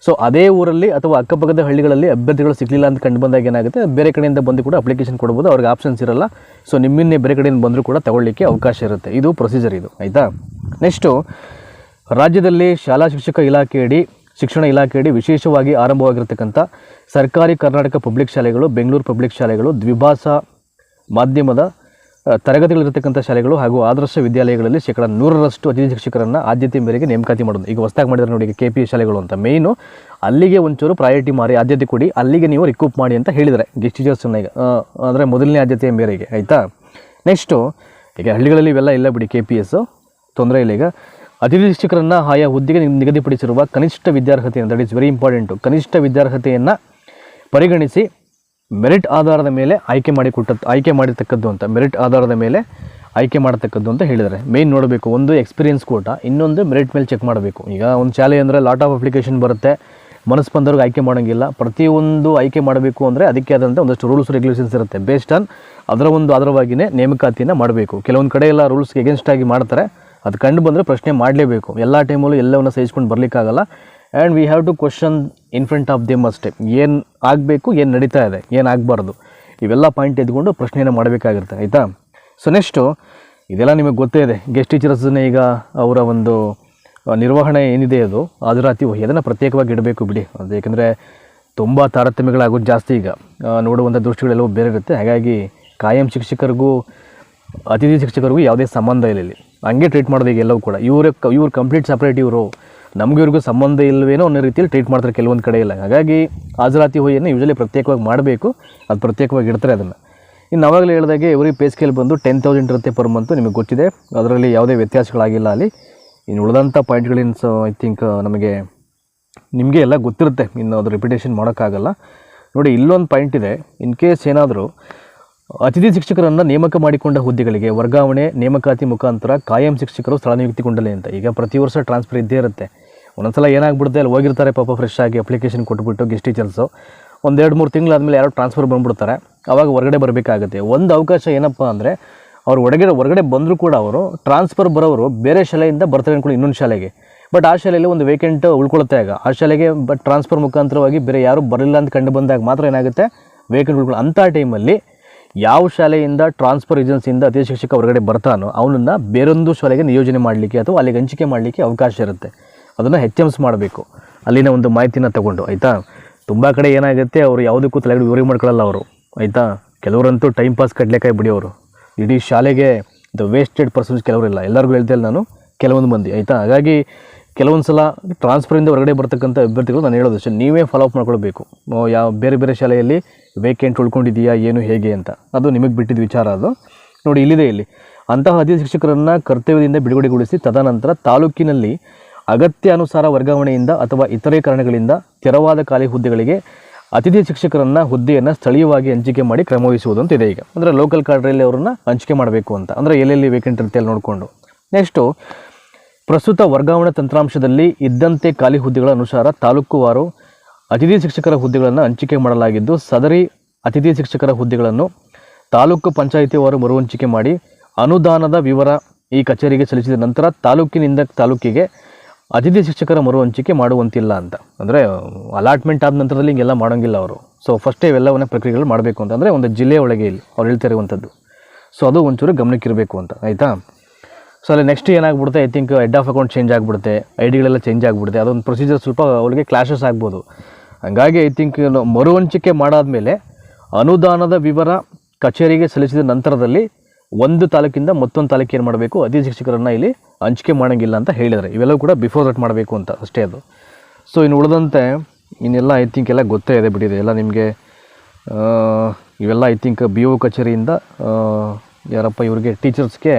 [SPEAKER 1] ಸೊ ಅದೇ ಊರಲ್ಲಿ ಅಥವಾ ಅಕ್ಕಪಕ್ಕದ ಹಳ್ಳಿಗಳಲ್ಲಿ ಅಭ್ಯರ್ಥಿಗಳು ಸಿಗಲಿಲ್ಲ ಅಂತ ಕಂಡು ಬಂದಾಗ ಏನಾಗುತ್ತೆ, ಬೇರೆ ಕಡೆಯಿಂದ ಬಂದು ಕೂಡ ಅಪ್ಲಿಕೇಶನ್ ಕೊಡ್ಬೋದು, ಅವ್ರಿಗೆ ಆಪ್ಷನ್ಸ್ ಇರಲ್ಲ. ಸೊ ನಿಮ್ಮನ್ನೇ ಬೇರೆ ಕಡೆಯಿಂದ ಬಂದರೂ ಕೂಡ ತಗೊಳ್ಳಿಕ್ಕೆ ಅವಕಾಶ ಇರುತ್ತೆ. ಇದು ಪ್ರೊಸೀಜರ್ ಇದು. ಆಯಿತಾ? ನೆಕ್ಸ್ಟು ರಾಜ್ಯದಲ್ಲಿ ಶಾಲಾ ಶಿಕ್ಷಕ ಇಲಾಖೆಯಡಿ ಶಿಕ್ಷಣ ಇಲಾಖೆಯಡಿ ವಿಶೇಷವಾಗಿ ಆರಂಭವಾಗಿರತಕ್ಕಂಥ ಸರ್ಕಾರಿ ಕರ್ನಾಟಕ ಪಬ್ಲಿಕ್ ಶಾಲೆಗಳು, ಬೆಂಗಳೂರು ಪಬ್ಲಿಕ್ ಶಾಲೆಗಳು ದ್ವಿಭಾಷಾ ಮಾಧ್ಯಮದ ತರಗತಿಗಳಿರತಕ್ಕಂಥ ಶಾಲೆಗಳು ಹಾಗೂ ಆದರ್ಶ ವಿದ್ಯಾಲಯಗಳಲ್ಲಿ ಶೇಕಡ ನೂರರಷ್ಟು ಅತಿಥಿ ಶಿಕ್ಷಕರನ್ನು ಆದ್ಯತೆ ಮೇರೆಗೆ ನೇಮಕಾತಿ ಮಾಡೋದು. ಈಗ ಹೊಸದಾಗಿ ಮಾಡಿದ್ರೆ ನೋಡಿ ಕೆ ಪಿ ಶಾಲೆಗಳು ಅಂತ. ಮೇಯ್ನು ಅಲ್ಲಿಗೆ ಒಂಚೂರು ಪ್ರಯಾರಿಟಿ ಮಾಡಿ ಆದ್ಯತೆ ಕೊಡಿ, ಅಲ್ಲಿಗೆ ನೀವು ರಿಕ್ರೂಟ್ ಮಾಡಿ ಅಂತ ಹೇಳಿದರೆ ಗೆಸ್ಟ್ ಟೀಚರ್ಸನ್ನ ಈಗ. ಅಂದರೆ ಮೊದಲನೇ ಆದ್ಯತೆಯ ಮೇರೆಗೆ. ಆಯಿತಾ? ನೆಕ್ಸ್ಟು ಈಗ ಹಳ್ಳಿಗಳಲ್ಲಿ ಇವೆಲ್ಲ ಇಲ್ಲ ಬಿಡಿ ಕೆ ಪಿ ಎಸ್ಸು ತೊಂದರೆ ಇಲ್ಲ ಈಗ. ಅತಿಥಿ ಆಯಾ ಹುದ್ದೆಗೆ ನಿಗ್- ನಿಗದಿಪಡಿಸಿರುವ ಕನಿಷ್ಠ ವಿದ್ಯಾರ್ಹತೆಯನ್ನು ದಟ್ ಇಸ್ ವೆರಿ ಇಂಪಾರ್ಟೆಂಟು ಕನಿಷ್ಠ ವಿದ್ಯಾರ್ಹತೆಯನ್ನು ಪರಿಗಣಿಸಿ ಮೆರಿಟ್ ಆಧಾರದ ಮೇಲೆ ಆಯ್ಕೆ ಮಾಡಿಕೊಟ್ಟದ್ದು ಆಯ್ಕೆ ಮಾಡಿರ್ತಕ್ಕದ್ದು ಅಂತ ಮೆರಿಟ್ ಆಧಾರದ ಮೇಲೆ ಆಯ್ಕೆ ಮಾಡತಕ್ಕದ್ದು ಅಂತ ಹೇಳಿದರೆ ಮೇನ್ ನೋಡಬೇಕು, ಒಂದು ಎಕ್ಸ್ಪೀರಿಯನ್ಸ್ ಕೋಟ ಇನ್ನೊಂದು ಮೆರಿಟ್ ಮೇಲೆ ಚೆಕ್ ಮಾಡಬೇಕು. ಈಗ ಒಂದು ಶಾಲೆ ಅಂದರೆ ಲಾಟ್ ಆಫ್ ಅಪ್ಲಿಕೇಶನ್ ಬರುತ್ತೆ ಮನಸ್ಸು ಬಂದವ್ರಿಗೆ ಆಯ್ಕೆ ಮಾಡೋಂಗಿಲ್ಲ. ಪ್ರತಿಯೊಂದು ಆಯ್ಕೆ ಮಾಡಬೇಕು ಅಂದರೆ ಅದಕ್ಕೆ ಆದಂಥ ಒಂದಷ್ಟು ರೂಲ್ಸ್ ರೆಗ್ಯುಲೇಷನ್ಸ್ ಇರುತ್ತೆ. ಬೇಸ್ಡ್ ಆನ್ ಅದರ ಒಂದು ಆಧಾರವಾಗಿಯೇ ನೇಮಕಾತಿಯನ್ನು ಮಾಡಬೇಕು. ಕೆಲವೊಂದು ಕಡೆ ಎಲ್ಲ ರೂಲ್ಸ್ಗೆ ಎಗೇನ್ಸ್ಟ್ ಆಗಿ ಮಾಡ್ತಾರೆ. ಅದು ಕಂಡು ಬಂದರೆ ಪ್ರಶ್ನೆ ಮಾಡಲೇಬೇಕು. ಎಲ್ಲ ಟೈಮಲ್ಲೂ ಎಲ್ಲವನ್ನು ಸಹಿಸ್ಕೊಂಡು ಬರಲಿಕ್ಕಾಗಲ್ಲ. And we have to question in front of them ಅಷ್ಟೇ. ಏನು ಆಗಬೇಕು, ಏನು ನಡೀತಾ ಇದೆ, ಏನು ಆಗಬಾರ್ದು. ಇವೆಲ್ಲ ಪಾಯಿಂಟ್ ಎದ್ಕೊಂಡು ಪ್ರಶ್ನೆಯನ್ನು ಮಾಡಬೇಕಾಗಿರುತ್ತೆ, ಆಯಿತಾ? ಸೊ ನೆಕ್ಸ್ಟು ಇದೆಲ್ಲ ನಿಮಗೆ ಗೊತ್ತೇ ಇದೆ. ಗೆಸ್ಟ್ ಟೀಚರ್ಸನ್ನೇ ಈಗ ಅವರ ಒಂದು ನಿರ್ವಹಣೆ ಏನಿದೆ ಅದು, ಹಾಜರಾತಿ ಅದನ್ನು ಪ್ರತ್ಯೇಕವಾಗಿ ಇಡಬೇಕು ಬಿಡಿ. ಅದು ಏಕೆಂದರೆ ತುಂಬ ತಾರತಮ್ಯಗಳಾಗೋದು ಜಾಸ್ತಿ ಈಗ. ನೋಡುವಂಥ ದೃಷ್ಟಿಗಳೆಲ್ಲವೂ ಬೇರೆ ಇರುತ್ತೆ. ಹಾಗಾಗಿ ಕಾಯಂ ಶಿಕ್ಷಕರಿಗೂ, ಅತಿಥಿ ಶಿಕ್ಷಕರಿಗೂ ಯಾವುದೇ ಸಂಬಂಧ ಇಲ್ಲ ಇಲ್ಲಿ. ಹಂಗೆ ಟ್ರೀಟ್ ಮಾಡೋದು ಈಗ ಎಲ್ಲವೂ ಕೂಡ. ಇವ್ರ ಇವ್ರು ಕಂಪ್ಲೀಟ್ ಸಪ್ರೇಟ್ ಇವರು. ನಮಗೂ ಇವ್ರಿಗೂ ಸಂಬಂಧ ಇಲ್ಲವೇನೋ ಅನ್ನೋ ರೀತಿಯಲ್ಲಿ ಟ್ರೀಟ್ ಮಾಡ್ತಾರೆ ಕೆಲವೊಂದು ಕಡೆ ಇಲ್ಲ ಹಾಗಾಗಿ ಹಾಜರಾತಿ ಹೋಯಿಯನ್ನು ಯೂಶಲಿ ಪ್ರತ್ಯೇಕವಾಗಿ ಮಾಡಬೇಕು. ಅದು ಪ್ರತ್ಯೇಕವಾಗಿ ಇಡ್ತಾರೆ ಅದನ್ನು. ಇನ್ನು ಅವಾಗಲೇ ಹೇಳಿದಾಗೆ ಎವ್ರಿ ಪೇ ಸ್ಕೇಲ್ ಬಂದು ಟೆನ್ ತೌಸಂಡ್ ಇರುತ್ತೆ ಪರ್ ಮಂತು ನಿಮಗೆ ಗೊತ್ತಿದೆ. ಅದರಲ್ಲಿ ಯಾವುದೇ ವ್ಯತ್ಯಾಸಗಳಾಗಿಲ್ಲ ಅಲ್ಲಿ. ಇನ್ನು ಉಳಿದಂಥ ಪಾಯಿಂಟ್ಗಳಿನ ಸೊ ಐ ಥಿಂಕ್ ನಮಗೆ, ನಿಮಗೆ ಎಲ್ಲ ಗೊತ್ತಿರುತ್ತೆ. ಇನ್ನು ಅದು ರಿಪಿಟೇಷನ್ ಮಾಡೋಕ್ಕಾಗಲ್ಲ. ನೋಡಿ, ಇಲ್ಲೊಂದು ಪಾಯಿಂಟ್ ಇದೆ. ಇನ್ ಕೇಸ್ ಏನಾದರೂ ಅತಿಥಿ ಶಿಕ್ಷಕರನ್ನು ನೇಮಕ ಮಾಡಿಕೊಂಡ ಹುದ್ದೆಗಳಿಗೆ ವರ್ಗಾವಣೆ, ನೇಮಕಾತಿ ಮುಖಾಂತರ ಕಾಯಂ ಶಿಕ್ಷಕರು ಸ್ಥಳ ನಿಯುಕ್ತಿಗೊಂಡಲೇ ಅಂತ. ಈಗ ಪ್ರತಿ ವರ್ಷ ಟ್ರಾನ್ಸ್ಫರ್ ಇದ್ದೇ ಇರುತ್ತೆ. ಒಂದೊಂದ್ಸಲ ಏನಾಗ್ಬಿಡುತ್ತೆ, ಅಲ್ಲಿ ಹೋಗಿರ್ತಾರೆ ಪಾಪ ಫ್ರೆಶ್ ಆಗಿ ಅಪ್ಲಿಕೇಶನ್ ಕೊಟ್ಬಿಟ್ಟು ಗೆಸ್ಟ್ ಟೀಚರ್ಸು ಒಂದೆರಡು ಮೂರು ತಿಂಗಳಾದಮೇಲೆ ಯಾರೋ ಟ್ರಾನ್ಸ್ಫರ್ ಬಂದುಬಿಡ್ತಾರೆ. ಆವಾಗ ಹೊರಗಡೆ ಬರಬೇಕಾಗುತ್ತೆ. ಒಂದು ಅವಕಾಶ ಏನಪ್ಪ ಅಂದರೆ, ಅವ್ರು ಹೊರಗಡೆ ಹೊರಗಡೆ ಬಂದರೂ ಕೂಡ ಅವರು ಟ್ರಾನ್ಸ್ಫರ್ ಬರೋರು ಬೇರೆ ಶಾಲೆಯಿಂದ ಬರ್ತಾರೆ ಅಂದ್ಕೊಂಡು ಇನ್ನೊಂದು ಶಾಲೆಗೆ. ಬಟ್ ಆ ಶಾಲೆಯಲ್ಲಿ ಒಂದು ವೇಕೆಂಟ್ ಉಳ್ಕೊಳ್ಳುತ್ತೆ ಆಗ. ಆ ಶಾಲೆಗೆ ಬಟ್ ಟ್ರಾನ್ಸ್ಫರ್ ಮುಖಾಂತರವಾಗಿ ಬೇರೆ ಯಾರು ಬರಲಿಲ್ಲ ಅಂತ ಕಂಡು ಬಂದಾಗ ಮಾತ್ರ ಏನಾಗುತ್ತೆ? ವೇಕೆಂಟ್ ಉಳ್ಕೊಳ್ಳೋ ಅಂಥ ಟೈಮಲ್ಲಿ ಯಾವ ಶಾಲೆಯಿಂದ ಟ್ರಾನ್ಸ್ಫರ್ ಏಜೆನ್ಸಿಯಿಂದ ಅತಿ ಶಿಕ್ಷಕ ಹೊರಗಡೆ ಬರ್ತಾನೋ ಅವನನ್ನು ಬೇರೊಂದು ಶಾಲೆಗೆ ನಿಯೋಜನೆ ಮಾಡಲಿಕ್ಕೆ ಅಥವಾ ಅಲ್ಲಿಗೆ ಹಂಚಿಕೆ ಮಾಡಲಿಕ್ಕೆ ಅವಕಾಶ ಇರುತ್ತೆ. ಅದನ್ನು ಹೆಚ್ಚೆಮ್ಸ್ ಮಾಡಬೇಕು. ಅಲ್ಲಿನ ಒಂದು ಮಾಹಿತಿನ ತಗೊಂಡು, ಆಯಿತಾ? ತುಂಬ ಕಡೆ ಏನಾಗುತ್ತೆ, ಅವರು ಯಾವುದಕ್ಕೂ ತಲೆಗಡೆ ವಿವರಿ ಮಾಡ್ಕೊಳ್ಳಲ್ಲ ಅವರು, ಆಯಿತಾ? ಕೆಲವರಂತೂ ಟೈಮ್ ಪಾಸ್ ಕಡ್ಲೆಕಾಯಿ ಬಿಡಿಯೋರು. ಇಡೀ ಶಾಲೆಗೆ ದ ವೇಸ್ಟೆಡ್ ಪರ್ಸನ್ಸ್ ಕೆಲವರಿಲ್ಲ ಎಲ್ಲರಿಗೂ ಹೇಳ್ತಾ ಇಲ್ಲ ನಾನು, ಕೆಲವೊಂದು ಮಂದಿ, ಆಯಿತಾ? ಹಾಗಾಗಿ ಕೆಲವೊಂದು ಸಲ ಟ್ರಾನ್ಸ್ಫರಿಂದ ಹೊರಗಡೆ ಬರ್ತಕ್ಕಂಥ ಅಭ್ಯರ್ಥಿಗಳು ನಾನು ಹೇಳೋದು ನೀವೇ ಫಾಲೋಅಪ್ ಮಾಡ್ಕೊಳ್ಬೇಕು. ಯಾವ, ಬೇರೆ ಬೇರೆ ಶಾಲೆಯಲ್ಲಿ ವೇಕೆಂಟ್ ಉಳ್ಕೊಂಡಿದೆಯಾ ಏನು, ಹೇಗೆ ಅಂತ. ಅದು ನಿಮಗೆ ಬಿಟ್ಟಿದ್ದ ವಿಚಾರ ಅದು. ನೋಡಿ, ಇಲ್ಲಿದೆ ಇಲ್ಲಿ. ಅಂತಹ ಅತಿಥಿ ಶಿಕ್ಷಕರನ್ನು ಕರ್ತವ್ಯದಿಂದ ಬಿಡುಗಡೆಗೊಳಿಸಿ ತದನಂತರ ತಾಲೂಕಿನಲ್ಲಿ ಅಗತ್ಯ ಅನುಸಾರ ವರ್ಗಾವಣೆಯಿಂದ ಅಥವಾ ಇತರೆ ಕಾರಣಗಳಿಂದ ತೆರವಾದ ಖಾಲಿ ಹುದ್ದೆಗಳಿಗೆ ಅತಿಥಿ ಶಿಕ್ಷಕರನ್ನ ಹುದ್ದೆಯನ್ನು ಸ್ಥಳೀಯವಾಗಿ ಹಂಚಿಕೆ ಮಾಡಿ ಕ್ರಮವಹಿಸುವುದು ಅಂತ ಇದೆ ಈಗ. ಅಂದರೆ ಲೋಕಲ್ ಕಾರ್ಡ್ರಲ್ಲಿ ಅವರನ್ನು ಹಂಚಿಕೆ ಮಾಡಬೇಕು ಅಂತ. ಅಂದರೆ ಎಲ್ಲೆಲ್ಲಿ ವೇಕೆಂಟ್ ಇರುತ್ತೆ ಅಲ್ಲಿ ನೋಡಿಕೊಂಡು. ನೆಕ್ಸ್ಟು ಪ್ರಸ್ತುತ ವರ್ಗಾವಣೆ ತಂತ್ರಾಂಶದಲ್ಲಿ ಇದ್ದಂತೆ ಖಾಲಿ ಹುದ್ದೆಗಳ ಅನುಸಾರ ತಾಲೂಕುವಾರು ಅತಿಥಿ ಶಿಕ್ಷಕರ ಹುದ್ದೆಗಳನ್ನು ಹಂಚಿಕೆ ಮಾಡಲಾಗಿದ್ದು, ಸದರಿ ಅತಿಥಿ ಶಿಕ್ಷಕರ ಹುದ್ದೆಗಳನ್ನು ತಾಲೂಕು ಪಂಚಾಯಿತಿಯವರು ಮರುಹಂಚಿಕೆ ಮಾಡಿ ಅನುದಾನದ ವಿವರ ಈ ಕಚೇರಿಗೆ ಸಲ್ಲಿಸಿದ ನಂತರ ತಾಲೂಕಿನಿಂದ ತಾಲೂಕಿಗೆ ಅತಿಥಿ ಶಿಕ್ಷಕರ ಮರುಹಂಚಿಕೆ ಮಾಡುವಂತಿಲ್ಲ ಅಂತ. ಅಂದರೆ ಅಲಾಟ್ಮೆಂಟ್ ಆದ ನಂತರದಲ್ಲಿ ಹಿಂಗೆಲ್ಲ ಮಾಡೋಂಗಿಲ್ಲ ಅವರು. ಸೊ ಫಸ್ಟೇ ಇವೆಲ್ಲವನ್ನ ಪ್ರಕ್ರಿಯೆಗಳು ಮಾಡಬೇಕು ಅಂತಂದರೆ ಒಂದು ಜಿಲ್ಲೆಯ ಒಳಗೆ ಇಲ್ಲಿ ಅವ್ರು ಹೇಳ್ತಾ ಇರುವಂಥದ್ದು ಸೊ ಅದು ಒಂಚೂರು ಗಮನಕ್ಕಿರಬೇಕು ಅಂತ. ಆಯಿತಾ? ಸೊ ಅಲ್ಲಿ next ಏನಾಗ್ಬಿಡುತ್ತೆ? I think head of account change ಆಗಿಬಿಡುತ್ತೆ. ಐ ಡಿಗಳೆಲ್ಲ ಚೇಂಜ್ ಆಗಿಬಿಡುತ್ತೆ. ಅದೊಂದು ಪ್ರೊಸೀಜರ್ ಸ್ವಲ್ಪ ಅವಳಿಗೆ ಕ್ಲಾಶಸ್ ಆಗ್ಬೋದು. ಹಂಗಾಗಿ ಐ ಥಿಂಕ್ ಮರುಹಂಚಿಕೆ ಮಾಡಾದಮೇಲೆ ಅನುದಾನದ ವಿವರ ಕಚೇರಿಗೆ ಸಲ್ಲಿಸಿದ ನಂತರದಲ್ಲಿ ಒಂದು ತಾಲೂಕಿಂದ ಮತ್ತೊಂದು ತಾಲೂಕು ಏನು ಮಾಡಬೇಕು? ಅತಿಥಿ ಶಿಕ್ಷಕರನ್ನು ಇಲ್ಲಿ ಹಂಚಿಕೆ ಮಾಡೋಂಗಿಲ್ಲ ಅಂತ ಹೇಳಿದರೆ ಇವೆಲ್ಲವೂ ಕೂಡ ಬಿಫೋರ್ ದಟ್ ಮಾಡಬೇಕು ಅಂತ ಅಷ್ಟೇ ಅದು. ಸೊ ಇನ್ನು ಉಳಿದಂತೆ ಇನ್ನೆಲ್ಲ ಐ ಥಿಂಕ್ ಎಲ್ಲ ಗೊತ್ತೇ ಇದೆ ಬಿಟ್ಟಿದೆ ಎಲ್ಲ ನಿಮಗೆ ಇವೆಲ್ಲ ಐ ಥಿಂಕ್ ಬಿ ಓ ಕಚೇರಿಯಿಂದ ಯಾರಪ್ಪ ಇವ್ರಿಗೆ ಟೀಚರ್ಸ್ಗೆ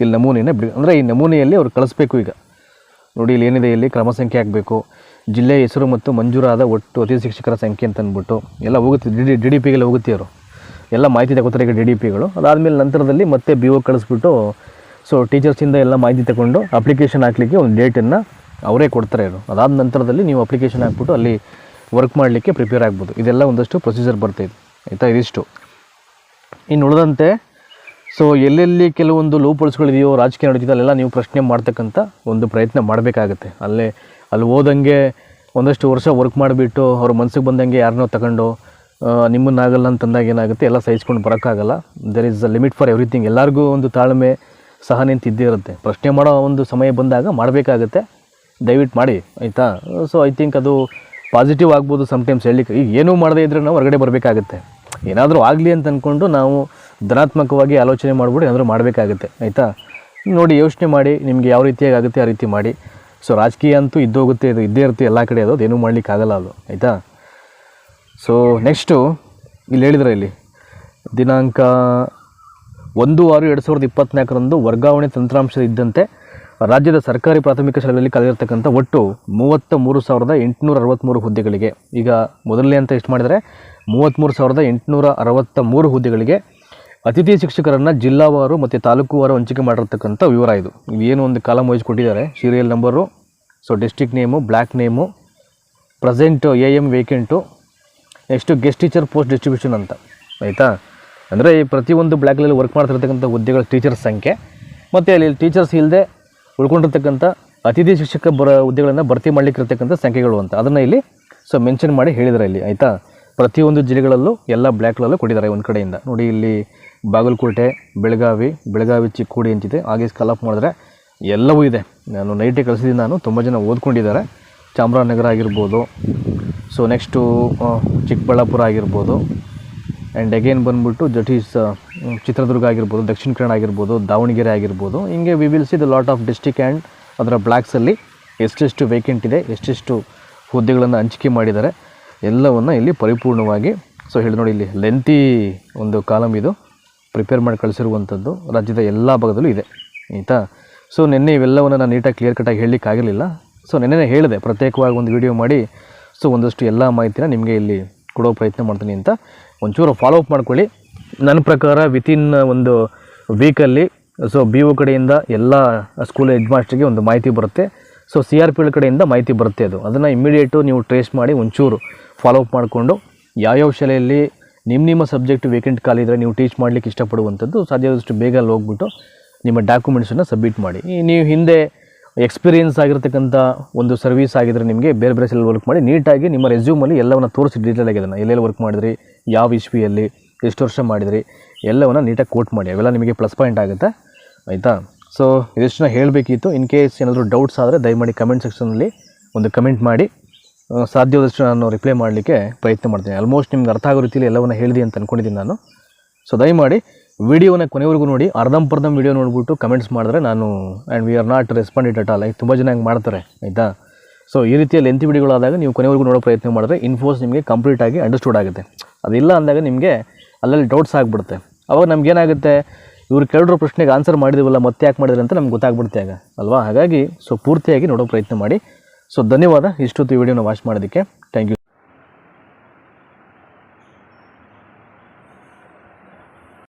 [SPEAKER 1] ಇಲ್ಲಿ ನಮೂನೆಯೇ ಬಿಡಿ ಅಂದರೆ ಈ ನಮೂನೆಯಲ್ಲಿ ಅವ್ರು ಕಳಿಸ್ಬೇಕು ಈಗ. ನೋಡಿ, ಇಲ್ಲಿ ಏನಿದೆ, ಇಲ್ಲಿ ಕ್ರಮ ಸಂಖ್ಯೆ ಹಾಕಬೇಕು. ಜಿಲ್ಲೆಯ ಹೆಸರು ಮತ್ತು ಮಂಜೂರಾದ ಒಟ್ಟು ಅತಿಥಿ ಶಿಕ್ಷಕರ ಸಂಖ್ಯೆ ಅಂತ ಅಂದ್ಬಿಟ್ಟು ಎಲ್ಲ ಹೋಗುತ್ತೆ. ಡಿ ಡಿ ಡಿ ಡಿ ಪಿಗೆಲ್ಲ ಹೋಗುತ್ತೆ ಅವರು ಎಲ್ಲ ಮಾಹಿತಿ ತಗೋತಾರೆ ಈಗ ಡಿ ಡಿ ಪಿಗಳು. ಅದಾದಮೇಲೆ ನಂತರದಲ್ಲಿ ಮತ್ತೆ ಬಿ ಒ ಕಳಿಸ್ಬಿಟ್ಟು ಸೊ ಟೀಚರ್ಸಿಂದ ಎಲ್ಲ ಮಾಹಿತಿ ತಗೊಂಡು ಅಪ್ಲಿಕೇಶನ್ ಹಾಕಲಿಕ್ಕೆ ಒಂದು ಡೇಟನ್ನು ಅವರೇ ಕೊಡ್ತಾರೆ ಇವರು. ಅದಾದ ನಂತರದಲ್ಲಿ ನೀವು ಅಪ್ಲಿಕೇಶನ್ ಹಾಕ್ಬಿಟ್ಟು ಅಲ್ಲಿ ವರ್ಕ್ ಮಾಡಲಿಕ್ಕೆ ಪ್ರಿಪೇರ್ ಆಗ್ಬೋದು. ಇದೆಲ್ಲ ಒಂದಷ್ಟು ಪ್ರೊಸೀಜರ್ ಬರ್ತೈತೆ ಆಯಿತಾ? ಇದಿಷ್ಟು. ಇನ್ನು ಉಳಿದಂತೆ ಸೊ ಎಲ್ಲೆಲ್ಲಿ ಕೆಲವೊಂದು ಲೋಪಲ್ಸ್ಗಳಿದೆಯೋ ರಾಜಕೀಯ ನಡೀತಿದೆ ಅಲ್ಲೆಲ್ಲ ನೀವು ಪ್ರಶ್ನೆ ಮಾಡ್ತಕ್ಕಂಥ ಒಂದು ಪ್ರಯತ್ನ ಮಾಡಬೇಕಾಗತ್ತೆ. ಅಲ್ಲೇ ಅಲ್ಲಿ ಹೋದಂಗೆ ಒಂದಷ್ಟು ವರ್ಷ ವರ್ಕ್ ಮಾಡಿಬಿಟ್ಟು ಅವ್ರ ಮನಸ್ಸಿಗೆ ಬಂದಂಗೆ ಯಾರನ್ನೋ ತಗೊಂಡು ನಿಮ್ಮನ್ನಾಗಲ್ಲ ಅಂತಂದಾಗ ಏನಾಗುತ್ತೆ, ಎಲ್ಲ ಸಹಿಸ್ಕೊಂಡು ಬರೋಕ್ಕಾಗಲ್ಲ. There is a limit for everything ಎಲ್ಲರಿಗೂ ಒಂದು ತಾಳ್ಮೆ ಸಹ ನಿಂತಿದ್ದೇ ಇರುತ್ತೆ. ಪ್ರಶ್ನೆ ಮಾಡೋ ಒಂದು ಸಮಯ ಬಂದಾಗ ಮಾಡಬೇಕಾಗತ್ತೆ. ದಯವಿಟ್ಟು ಮಾಡಿ, ಆಯಿತಾ? ಸೊ ಐ ಥಿಂಕ್ ಅದು ಪಾಸಿಟಿವ್ ಆಗ್ಬೋದು ಸಮ್ಟೈಮ್ಸ್ ಹೇಳಲಿಕ್ಕೆ. ಈಗ ಏನೂ ಮಾಡದೇ ಇದ್ದರೆ ನಾವು ಹೊರಗಡೆ ಬರಬೇಕಾಗತ್ತೆ. ಏನಾದರೂ ಆಗಲಿ ಅಂತ ಅಂದ್ಕೊಂಡು ನಾವು ಧನಾತ್ಮಕವಾಗಿ ಆಲೋಚನೆ ಮಾಡಿಬಿಟ್ಟು ಏನಾದರೂ ಮಾಡಬೇಕಾಗುತ್ತೆ, ಆಯಿತಾ? ನೋಡಿ ಯೋಚನೆ ಮಾಡಿ, ನಿಮಗೆ ಯಾವ ರೀತಿಯಾಗಿ ಆಗುತ್ತೆ ಆ ರೀತಿ ಮಾಡಿ. ಸೊ ರಾಜಕೀಯ ಅಂತೂ ಇದ್ದೋಗುತ್ತೆ ಇದು ಇದ್ದೇ ಇರುತ್ತೆ, ಎಲ್ಲ ಕಡೆ ಅದು ಅದೇನೂ ಮಾಡಲಿಕ್ಕಾಗಲ್ಲ ಅದು, ಆಯಿತಾ? ಸೊ ನೆಕ್ಸ್ಟು ಇಲ್ಲಿ ಹೇಳಿದ್ರೆ ಇಲ್ಲಿ, ದಿನಾಂಕ ಒಂದು ಆರು ಎರಡು ಸಾವಿರದ ಇಪ್ಪತ್ತ್ನಾಲ್ಕರಂದು ವರ್ಗಾವಣೆ ತಂತ್ರಾಂಶ ಇದ್ದಂತೆ ರಾಜ್ಯದ ಸರ್ಕಾರಿ ಪ್ರಾಥಮಿಕ ಶಾಲೆಗಳಲ್ಲಿ ಕಲಿತಿರ್ತಕ್ಕಂಥ ಒಟ್ಟು ಮೂವತ್ತ ಮೂರು ಸಾವಿರದ ಎಂಟುನೂರ ಅರವತ್ತ್ಮೂರು ಹುದ್ದೆಗಳಿಗೆ, ಈಗ ಮೊದಲನೇ ಅಂತ ಎಷ್ಟು ಮಾಡಿದರೆ ಮೂವತ್ತ್ಮೂರು ಸಾವಿರದ ಎಂಟುನೂರ ಅರವತ್ತ ಮೂರು ಹುದ್ದೆಗಳಿಗೆ ಅತಿಥಿ ಶಿಕ್ಷಕರನ್ನು ಜಿಲ್ಲಾವಾರು ಮತ್ತು ತಾಲೂಕುವಾರು ಹಂಚಿಕೆ ಮಾಡಿರ್ತಕ್ಕಂಥ ವಿವರ ಇದು. ಏನು ಒಂದು ಕಾಲಮ್ ವೈಸ್ ಕೊಟ್ಟಿದ್ದಾರೆ serial number so district name block name present A M vacant next guest teacher post distribution ಅಂತ. ಆಯಿತಾ? ಅಂದರೆ ಈ ಪ್ರತಿಯೊಂದು ಬ್ಲ್ಯಾಕ್ಲಲ್ಲಿ ವರ್ಕ್ ಮಾಡ್ತಿರ್ತಕ್ಕಂಥ ಹುದ್ದೆಗಳ ಟೀಚರ್ಸ್ ಸಂಖ್ಯೆ, ಮತ್ತು ಅಲ್ಲಿ ಟೀಚರ್ಸ್ ಇಲ್ಲದೆ ಉಳ್ಕೊಂಡಿರ್ತಕ್ಕಂಥ ಅತಿಥಿ ಶಿಕ್ಷಕ ಬರ ಹುದ್ದೆಗಳನ್ನು ಭರ್ತಿ ಮಾಡಲಿಕ್ಕಿರ್ತಕ್ಕಂಥ ಸಂಖ್ಯೆಗಳು ಅಂತ. ಅದನ್ನು ಇಲ್ಲಿ ಸೊ ಮೆನ್ಷನ್ ಮಾಡಿ ಹೇಳಿದ್ದಾರೆ ಇಲ್ಲಿ. ಆಯಿತಾ? ಪ್ರತಿಯೊಂದು ಜಿಲ್ಲೆಗಳಲ್ಲೂ ಎಲ್ಲ ಬ್ಲ್ಯಾಕ್ಗಳಲ್ಲೂ ಕೊಟ್ಟಿದ್ದಾರೆ ಒಂದು ಕಡೆಯಿಂದ. ನೋಡಿ ಇಲ್ಲಿ ಬಾಗಲಕೋಟೆ, ಬೆಳಗಾವಿ ಬೆಳಗಾವಿ ಚಿಕ್ಕೋಡಿ ಅಂತಿದೆ. ಹಾಗೆ ಸ್ಕಾಲಪ್ ಮಾಡಿದ್ರೆ ಎಲ್ಲವೂ ಇದೆ. ನಾನು ನೈಟೇ ಕಳಿಸಿದ್ದೀನಿ. ನಾನು ತುಂಬ ಜನ ಓದ್ಕೊಂಡಿದ್ದಾರೆ. ಚಾಮರಾಜನಗರ ಆಗಿರ್ಬೋದು. ಸೊ ನೆಕ್ಸ್ಟು ಚಿಕ್ಕಬಳ್ಳಾಪುರ ಆಗಿರ್ಬೋದು. ಆ್ಯಂಡ್ ಅಗೇನ್ ಬಂದ್ಬಿಟ್ಟು ದಟ್ ಈಸ್ ಚಿತ್ರದುರ್ಗ ಆಗಿರ್ಬೋದು, ದಕ್ಷಿಣ ಕನ್ನಡ ಆಗಿರ್ಬೋದು, ದಾವಣಗೆರೆ ಆಗಿರ್ಬೋದು. ಹಿಂಗೆ we will see the lot of district and ಅದರ ಬ್ಲ್ಯಾಕ್ಸಲ್ಲಿ ಎಷ್ಟೆಷ್ಟು ವೇಕೆಂಟ್ ಇದೆ, ಎಷ್ಟೆಷ್ಟು ಹುದ್ದೆಗಳನ್ನು ಹಂಚಿಕೆ ಮಾಡಿದ್ದಾರೆ. ಎಲ್ಲವನ್ನು ಇಲ್ಲಿ ಪರಿಪೂರ್ಣವಾಗಿ ಸೊ ಹೇಳಿ ನೋಡಿ, ಇಲ್ಲಿ ಲೆಂತಿ ಒಂದು ಕಾಲಮ್ ಇದು. ಪ್ರಿಪೇರ್ ಮಾಡಿ ಕಳಿಸಿರುವಂಥದ್ದು ರಾಜ್ಯದ ಎಲ್ಲ ಭಾಗದಲ್ಲೂ ಇದೆ, ಆಯಿತಾ? ಸೊ ನಿನ್ನೆ ಇವೆಲ್ಲವನ್ನು ನಾನು ನೀಟಾಗಿ ಕ್ಲಿಯರ್ ಕಟ್ಟಾಗಿ ಹೇಳಲಿಕ್ಕೆ ಆಗಿರಲಿಲ್ಲ. ಸೊ ನಿನ್ನೆ ಹೇಳಿದೆ, ಪ್ರತ್ಯೇಕವಾಗಿ ಒಂದು ವಿಡಿಯೋ ಮಾಡಿ. ಸೊ ಒಂದಷ್ಟು ಎಲ್ಲ ಮಾಹಿತಿನ ನಿಮಗೆ ಇಲ್ಲಿ ಕೊಡೋ ಪ್ರಯತ್ನ ಮಾಡ್ತೀನಿ ಅಂತ. ಒಂಚೂರು ಫಾಲೋ ಅಪ್ ಮಾಡ್ಕೊಳ್ಳಿ. ನನ್ನ ಪ್ರಕಾರ ವಿತಿನ್ ಒಂದು ವೀಕಲ್ಲಿ ಸೊ ಬಿ ಒ ಕಡೆಯಿಂದ ಎಲ್ಲ ಸ್ಕೂಲ್ ಹೆಡ್ ಮಾಸ್ಟ್ರಿಗೆ ಒಂದು ಮಾಹಿತಿ ಬರುತ್ತೆ. ಸೊ ಸಿ ಆರ್ ಪಿ ಕಡೆಯಿಂದ ಮಾಹಿತಿ ಬರುತ್ತೆ ಅದು. ಅದನ್ನು ಇಮ್ಮಿಡಿಯೇಟು ನೀವು ಟ್ರೇಸ್ ಮಾಡಿ ಒಂಚೂರು ಫಾಲೋ ಅಪ್ ಮಾಡಿಕೊಂಡು, ಯಾವ್ಯಾವ ಶಾಲೆಯಲ್ಲಿ ನಿಮ್ಮ ನಿಮ್ಮ ಸಬ್ಜೆಕ್ಟ್ ವೇಕೆಂಟ್ ಖಾಲಿ ಇದ್ದರೆ ನೀವು ಟೀಚ್ ಮಾಡಲಿಕ್ಕೆ ಇಷ್ಟಪಡುವಂಥದ್ದು ಸಾಧ್ಯವಾದಷ್ಟು ಬೇಗ ಅಲ್ಲಿ ಹೋಗ್ಬಿಟ್ಟು ನಿಮ್ಮ ಡಾಕ್ಯುಮೆಂಟ್ಸನ್ನು ಸಬ್ಮಿಟ್ ಮಾಡಿ. ನೀವು ಹಿಂದೆ ಎಕ್ಸ್ಪೀರಿಯೆನ್ಸ್ ಆಗಿರತಕ್ಕಂಥ ಒಂದು ಸರ್ವಿಸ್ ಆಗಿದ್ರೆ ನಿಮಗೆ ಬೇರೆ ಬೇರೆ ಸೆಲ್ ವರ್ಕ್ ಮಾಡಿ ನೀಟಾಗಿ ನಿಮ್ಮ ರೆಸ್ಯೂಮಲ್ಲಿ ಎಲ್ಲವನ್ನು ತೋರಿಸಿ ಡೀಟೇಲ್ ಅದನ್ನು ಎಲ್ಲೆಲ್ಲಿ ವರ್ಕ್ ಮಾಡಿದ್ರಿ, ಯಾವ ಇಶ್ವಿಯಲ್ಲಿ ಎಷ್ಟು ವರ್ಷ ಮಾಡಿದ್ರಿ, ಎಲ್ಲವನ್ನು ನೀಟಾಗಿ ಕೋಟ್ ಮಾಡಿ. ಅವೆಲ್ಲ ನಿಮಗೆ ಪ್ಲಸ್ ಪಾಯಿಂಟ್ ಆಗುತ್ತೆ. ಆಯಿತಾ? ಸೊ ಇದಿಷ್ಟನ್ನ ಹೇಳಬೇಕಿತ್ತು. ಇನ್ ಕೇಸ್ ಏನಾದರೂ ಡೌಟ್ಸ್ ಆದರೆ ದಯಮಾಡಿ ಕಮೆಂಟ್ ಸೆಕ್ಷನಲ್ಲಿ ಒಂದು ಕಮೆಂಟ್ ಮಾಡಿ. ಸಾಧ್ಯವಾದಷ್ಟು ನಾನು ರಿಪ್ಲೈ ಮಾಡಲಿಕ್ಕೆ ಪ್ರಯತ್ನ ಮಾಡ್ತೀನಿ. ಆಲ್ಮೋಸ್ಟ್ ನಿಮ್ಗೆ ಅರ್ಥ ಆಗೋ ರೀತಿಯಲ್ಲಿ ಎಲ್ಲವನ್ನು ಹೇಳಿದೆ ಅಂತ ಅಂದ್ಕೊಂಡಿದ್ದೀನಿ ನಾನು. ಸೊ ದಯಮಾಡಿ ವಿಡಿಯೋನ ಕೊನೆವರೆಗೂ ನೋಡಿ ಅರ್ಧಂಪರ್ಧಂ ವಿಡಿಯೋ ನೋಡಿಬಿಟ್ಟು ಕಮೆಂಟ್ಸ್ ಮಾಡಿದ್ರೆ ನಾನು and we are not responded at all ತುಂಬ ಜನ ಹಂಗೆ ಮಾಡ್ತಾರೆ, ಆಯಿತಾ? ಸೊ ಈ ರೀತಿಯ ಲೆಂತಿ ವಿಡಿಯೋಗಳಾದಾಗ ನೀವು ಕೊನೆವರೆಗೂ ನೋಡೋ ಪ್ರಯತ್ನ ಮಾಡಿದ್ರೆ ಇನ್ಫೋಸ್ ನಿಮಗೆ ಕಂಪ್ಲೀಟ್ ಆಗಿ ಅಂಡರ್ಸ್ಟೂಡ್ ಆಗುತ್ತೆ. ಅದಿಲ್ಲ ಅಂದಾಗ ನಿಮಗೆ ಅಲ್ಲಲ್ಲಿ ಡೌಟ್ಸ್ ಆಗಿಬಿಡುತ್ತೆ. ಅವಾಗ ನಮಗೇನಾಗುತ್ತೆ ಇವ್ರು ಕೇಳಿರೋ ಪ್ರಶ್ನೆಗೆ ಆನ್ಸರ್ ಮಾಡಿದೀವಲ್ಲ, ಮತ್ತೆ ಯಾಕೆ ಮಾಡಿದ್ರೆ ಅಂತ ನಮ್ಗೆ ಗೊತ್ತಾಗ್ಬಿಡುತ್ತೆ ಆಗ, ಅಲ್ವಾ? ಹಾಗಾಗಿ ಸೊ ಪೂರ್ತಿಯಾಗಿ ನೋಡೋ ಪ್ರಯತ್ನ ಮಾಡಿ. ಸೊ ಧನ್ಯವಾದ. ಇಷ್ಟೊತ್ತು ಈ ವಿಡಿಯೋನ ವಾಚ್ ಮಾಡೋದಕ್ಕೆ ಥ್ಯಾಂಕ್ ಯು